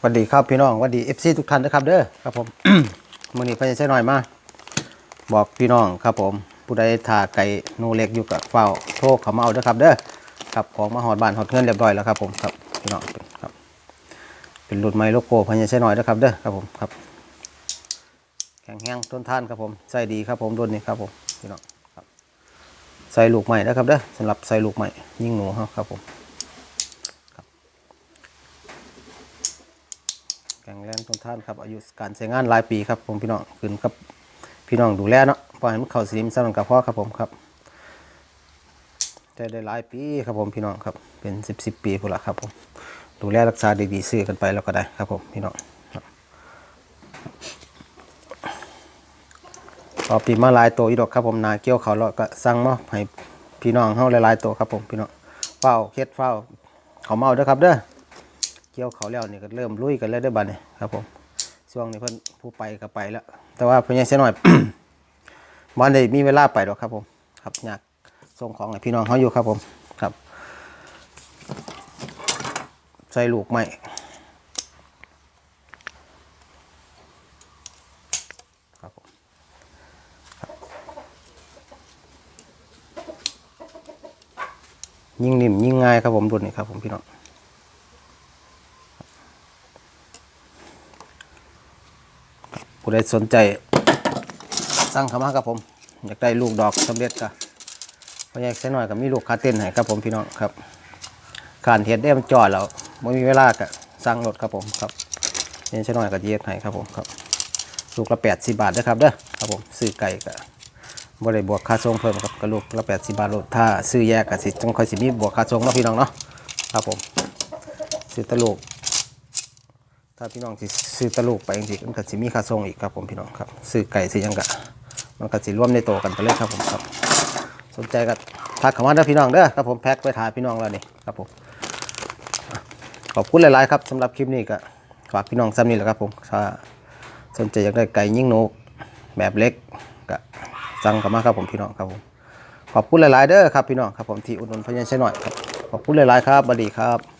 สวัสดีครับพี่น้องสวัสดีเอฟซีทุกท่านนะครับเด้อครับผม มื้อนี้พญาใช้หน่อยมา บอกพี่น้องครับผม ผู้ใดถ่าไก่หนูเล็กอยู่กับเฝ้าโทรเขามาเอาเด้อครับ เด้อครับของมาหอดบ้านหอดเงินเรียบร้อยแล้วครับผมครับพี่น้องครับ เป็นรุ่นไมโลโก้พญาใช้หน่อยเด้อครับเด้อครับผมครับแข็งแรงต้นท่านครับผมใส่ดีครับผมรุ่นนี้ครับผมพี่น้องครับใส่ลูกใหม่นะครับเด้อสำหรับใส่ลูกใหม่ยิ่งหนูเฮาครับผม ข็งแรงทนทานครับ อายุการใช้งานหลายปีครับผมพี่น้องขึ้นกับพี่น้องดูแลเนาะปล่อยให้มันเข้าสนิมสำหรับกับพ่อครับผมครับใช้ได้หลายปีครับผมพี่น้องครับเป็นสิบสิบปีพุ่นละครับผมดูแลรักษาดีๆซื้อกันไปแล้วก็ได้ครับผมพี่น้องพอปีมาลายตัวอีดอกครับผมนาเกี่ยวเขาแล้วก็สั่งมาให้พี่น้องเฮาหลายๆตัวครับผมพี่น้องเฝ้าเคล็ดเฝ้าเขาเมาเด้อครับเด้อ กี่ยวเขาแล้วนี่ก็เริ่มลุยกันแล้วได้อบัดนี่ครับผมช่วงนี้เพิ่นผู้ไปก็ไปแล้ว แต่ว่าเพิ่นยังเสียหน่อยบ่ได้มีเวลาไปหรอกครับผม ครับอยากส่งของให้พี่น้องเขาอยู่ครับผมครับ ใส่ลูกใหม่ครับผมบยิ่งนิ่มยิ่งง่ายครับผมรุ่นนี้ครับผมพี่น้อง ผู้ใดสนใจ สั่งเข้ามาครับผม อยากได้ลูกดอกสำเร็จก็พออยากใช้หน่อยก็มีลูกคาเต้นให้ครับผมพี่น้องครับการเฮ็ดได้มันจอดแล้วไม่มีเวลาก็สั่งรถครับผมครับเนี่ยใช้หน่อยก็เย็ดให้ครับผมครับลูกละแปดสิบบาทนะครับเด้อครับผมซื้อไก่ก็บ่ได้บวกค่าส่งเพิ่มครับก็ลูกละแปดสิบบาทโลถ้าซื้อแยกก็สิจังค่อยสิมีบวกค่าส่งเนาะพี่น้องเนาะครับผมซื้อตะลูก ถ้าพี่น้องสิซื้อตะลูกไปจริงๆมันก็สิมีค่าส่งอีกครับผมพี่น้องครับซื้อไก่สิหยังกะมันก็สิร่วมในโตกันไปเลยครับผมครับ สนใจก็ทักเข้ามาเด้อพี่น้องเด้อครับผมแพ็คไปถ่ายพี่น้องแล้วนี่ครับผมขอบคุณหลายๆครับสำหรับคลิปนี้ก็ฝากพี่น้องซ้ำนี่แหละครับผมถ้าสนใจอยากได้ไก่ยิ่งนกแบบเล็กก็สั่งเข้ามาครับผมพี่น้องครับผมขอบคุณหลายๆเด้อครับพี่น้องครับผมที่อุดหนุนพยัญชนะหน่อยครับขอบคุณหลายๆครับสวัสดีครับ